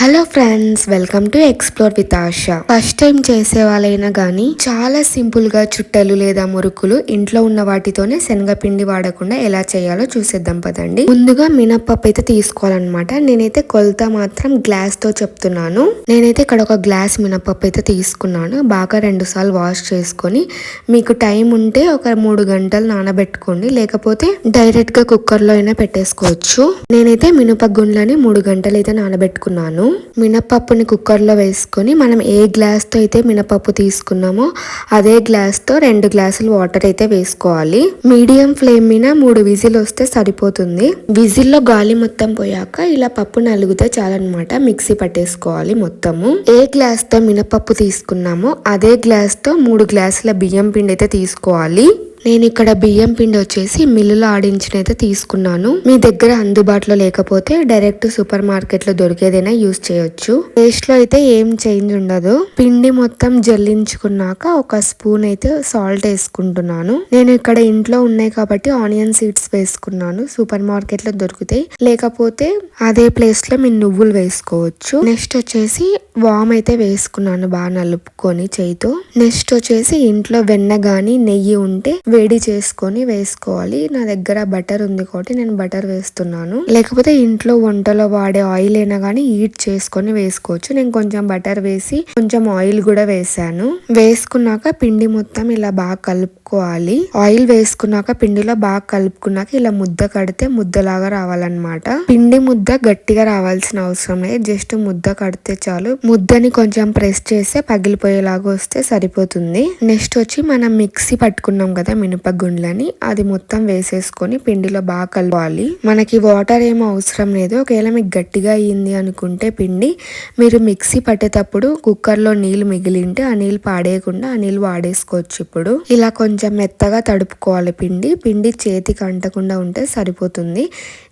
Hello friends welcome to explore with Asha first time చేసే వాళ్ళైనా కానీ చాలా సింపుల్గా చుట్టలు లేదా మురుకులు ఇంట్లో ఉన్న వాటితోనే శనగపిండి వాడకుండా ఎలా చేయాలో చూసేద్దాం పదండి. ముందుగా మినప్పప్పు అయితే తీసుకోవాలన్నమాట. నేనైతే కొలత మాత్రం గ్లాస్తో చెప్తున్నాను. నేనైతే ఇక్కడ ఒక గ్లాస్ మినప్పప్పు అయితే తీసుకున్నాను. బాగా రెండు సార్లు వాష్ చేసుకొని మీకు టైం ఉంటే ఒక మూడు గంటలు నానబెట్టుకోండి. లేకపోతే డైరెక్ట్గా కుక్కర్లో అయినా పెట్టేసుకోవచ్చు. నేనైతే మినప గుండ్లని మూడు గంటలు అయితే నానబెట్టుకున్నాను. మినపప్పుని కుక్కర్లో వేసుకొని మనం ఏ గ్లాస్తో అయితే మినపప్పు తీసుకున్నామో అదే గ్లాస్తో రెండు గ్లాసులు వాటర్ అయితే వేసుకోవాలి. మీడియం ఫ్లేమ్ మీద మూడు విజిల్ వస్తే సరిపోతుంది. విజిల్లో గాలి మొత్తం పోయాక ఇలా పప్పు నలుగుతే చాలన్నమాట. మిక్సీ పట్టేసుకోవాలి మొత్తము. ఏ గ్లాస్తో మినపప్పు తీసుకున్నామో అదే గ్లాస్తో మూడు గ్లాసుల బియ్యం పిండి అయితే తీసుకోవాలి. నేను ఇక్కడ బియ్యం పిండి వచ్చేసి మిల్లులో ఆడించిన అయితే తీసుకున్నాను. మీ దగ్గర అందుబాటులో లేకపోతే డైరెక్ట్ సూపర్ మార్కెట్లో దొరికేదైనా యూస్ చేయొచ్చు. టేస్ట్లో అయితే ఏం చేంజ్ ఉండదు. పిండి మొత్తం జల్లించుకున్నాక ఒక స్పూన్ అయితే సాల్ట్ వేసుకుంటున్నాను. నేను ఇక్కడ ఇంట్లో ఉన్నాయి కాబట్టి ఆనియన్ సీడ్స్ వేసుకున్నాను. సూపర్ మార్కెట్లో దొరుకుతాయి. లేకపోతే అదే ప్లేస్లో మీరు నువ్వులు వేసుకోవచ్చు. నెక్స్ట్ వచ్చేసి వామ్ అయితే వేసుకున్నాను బాగా నలుపుకొని చేయితో. నెక్స్ట్ వచ్చేసి ఇంట్లో వెన్న గాని నెయ్యి ఉంటే వేడి చేసుకొని వేసుకోవాలి. నా దగ్గర బటర్ ఉంది కాబట్టి నేను బటర్ వేస్తున్నాను. లేకపోతే ఇంట్లో వంటలో వాడే ఆయిల్ అయినా కానీ హీట్ చేసుకొని వేసుకోవచ్చు. నేను కొంచెం బటర్ వేసి కొంచెం ఆయిల్ కూడా వేసాను. వేసుకున్నాక పిండి మొత్తం ఇలా బాగా కలుపుకోవాలి. ఆయిల్ వేసుకున్నాక పిండిలో బాగా కలుపుకున్నాక ఇలా ముద్ద కడితే ముద్దలాగా రావాలన్నమాట. పిండి ముద్ద గట్టిగా రావాల్సిన అవసరం లేదు. జస్ట్ ముద్ద కడితే చాలు. ముద్దని కొంచెం ప్రెస్ చేస్తే పగిలిపోయేలాగా వస్తే సరిపోతుంది. నెక్స్ట్ వచ్చి మనం మిక్సీ పట్టుకున్నాం కదా మినపగుండ్లని అది మొత్తం వేసేసుకొని పిండిలో బాగా కలవాలి మనకి వాటర్ ఏమో అవసరం లేదు. ఒకవేళ మీకు గట్టిగా అయ్యింది అనుకుంటే పిండి మీరు మిక్సీ పట్టేటప్పుడు కుక్కర్లో నీళ్ళు మిగిలింటే ఆ నీళ్ళు పాడేయకుండా ఆ నీళ్ళు వాడేసుకోవచ్చు ఇప్పుడు. ఇలా కొంచెం మెత్తగా తడుపుకోవాలి పిండి. పిండి చేతికి అంటకుండా ఉంటే సరిపోతుంది.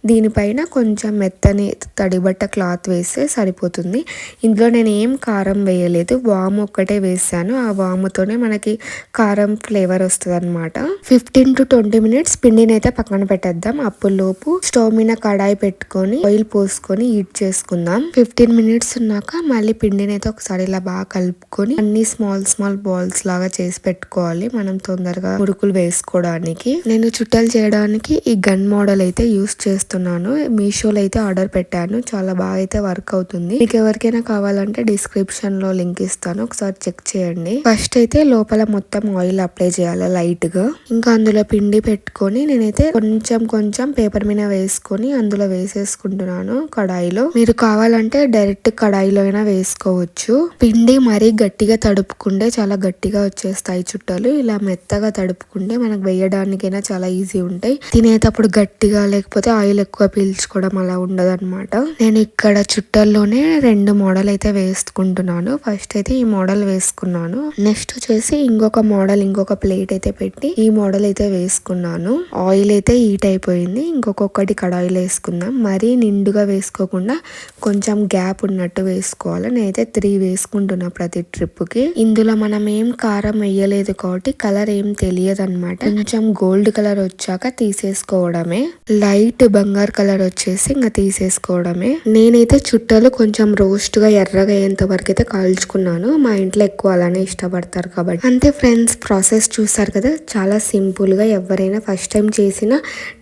దీనిపైన కొంచెం మెత్తని తడిబట్ట క్లాత్ వేస్తే సరిపోతుంది. ఇందులో నేను ఏం కారం వేయలేదు. వాము ఒక్కటే వేసాను. ఆ వాముతోనే మనకి కారం ఫ్లేవర్ వస్తుంది అనమాట ఫిఫ్టీన్ టు ట్వంటీ మినిట్స్ పిండిని అయితే పక్కన పెట్టేద్దాం. అప్పులోపు స్టవ్ మీద కడాయి పెట్టుకొని ఆయిల్ పోసుకొని హీట్ చేసుకుందాం. ఫిఫ్టీన్ మినిట్స్ ఉన్నాక మళ్ళీ పిండిని అయితే ఒకసారి ఇలా బాగా కలుపుకొని అన్ని స్మాల్ స్మాల్ బాల్స్ లాగా చేసి పెట్టుకోవాలి. మనం తొందరగా మురుకులు వేసుకోవడానికి. నేను చుట్టలు చేయడానికి ఈ గన్ మోడల్ అయితే యూస్ చేస్తున్నాను. మీషోలో అయితే ఆర్డర్ పెట్టాను. చాలా బాగా అయితే వర్క్ అవుతుంది. మీకు ఎవరికైనా కావాలంటే డిస్క్రిప్షన్లో లింక్ ఇస్తాను. ఒకసారి చెక్ చేయండి. ఫస్ట్ అయితే లోపల మొత్తం ఆయిల్ అప్లై చేయాలి లైట్గా. ఇంకా అందులో పిండి పెట్టుకొని నేనైతే కొంచెం కొంచెం పేపర్ మీద వేసుకొని అందులో వేసేసుకుంటున్నాను కడాయిలో. మీరు కావాలంటే డైరెక్ట్ కడాయిలో అయినా వేసుకోవచ్చు. పిండి మరీ గట్టిగా తడుపుకుంటే చాలా గట్టిగా వచ్చేస్తాయి చుట్టాలు. ఇలా మెత్తగా తడుపుకుంటే మనకు వేయడానికైనా చాలా ఈజీ ఉంటాయి. తినేటప్పుడు గట్టిగా లేకపోతే ఆయిల్ ఎక్కువ పీల్చుకోవడం అలా ఉండదు అనమాట నేను ఇక్కడ చుట్టల్లోనే రెండు మోడల్ అయితే వేసుకుంటున్నాను. ఫస్ట్ అయితే ఈ మోడల్ వేసుకున్నాను. నెక్స్ట్ వచ్చేసి ఇంకొక మోడల్ ఇంకొక ప్లేట్ అయితే పెట్టి ఈ మోడల్ అయితే వేసుకున్నాను. ఆయిల్ అయితే హీట్ అయిపోయింది. ఇంకొకటి కడాయిలో వేసుకుందాం. మరీ నిండుగా వేసుకోకుండా కొంచెం గ్యాప్ ఉన్నట్టు వేసుకోవాలి. నేనైతే త్రీ వేసుకుంటున్నా ప్రతి ట్రిప్కి ఇందులో మనం ఏం కారం వేయలేదు కాబట్టి కలర్ ఏం తెలియదు అనమాట కొంచెం గోల్డ్ కలర్ వచ్చాక తీసేసుకోవడమే. లైట్ బంగారు కలర్ వచ్చేసి ఇంకా తీసేసుకోవడమే. నేనైతే చుట్టాలు కొంచెం రోస్ట్గా ఎర్రగా అయ్యేంత వరకు అయితే కాల్చుకున్నాను. మా ఇంట్లో ఎక్కువ అలానే ఇష్టపడతారు కాబట్టి. అంతే ఫ్రెండ్స్ ప్రాసెస్ చూసారు కదా? చాలా చాలా సింపుల్గా ఎవరైనా ఫస్ట్ టైం చేసిన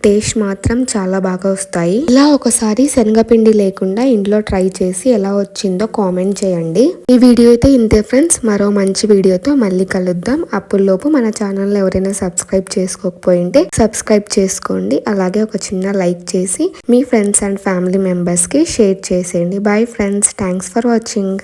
టేస్ట్ మాత్రం చాలా బాగా వస్తాయి. ఇలా ఒకసారి శనగపిండి లేకుండా ఇంట్లో ట్రై చేసి ఎలా వచ్చిందో కామెంట్ చేయండి. ఈ వీడియో అయితే ఇంతే ఫ్రెండ్స్. మరో మంచి వీడియోతో మళ్ళీ కలుద్దాం. అప్పుల్లోపు మన ఛానల్ ఎవరైనా సబ్స్క్రైబ్ చేసుకోకపోయింటే సబ్స్క్రైబ్ చేసుకోండి. అలాగే ఒక చిన్న లైక్ చేసి మీ ఫ్రెండ్స్ అండ్ ఫ్యామిలీ మెంబర్స్కి షేర్ చేసేయండి. Bye friends. Thanks for watching.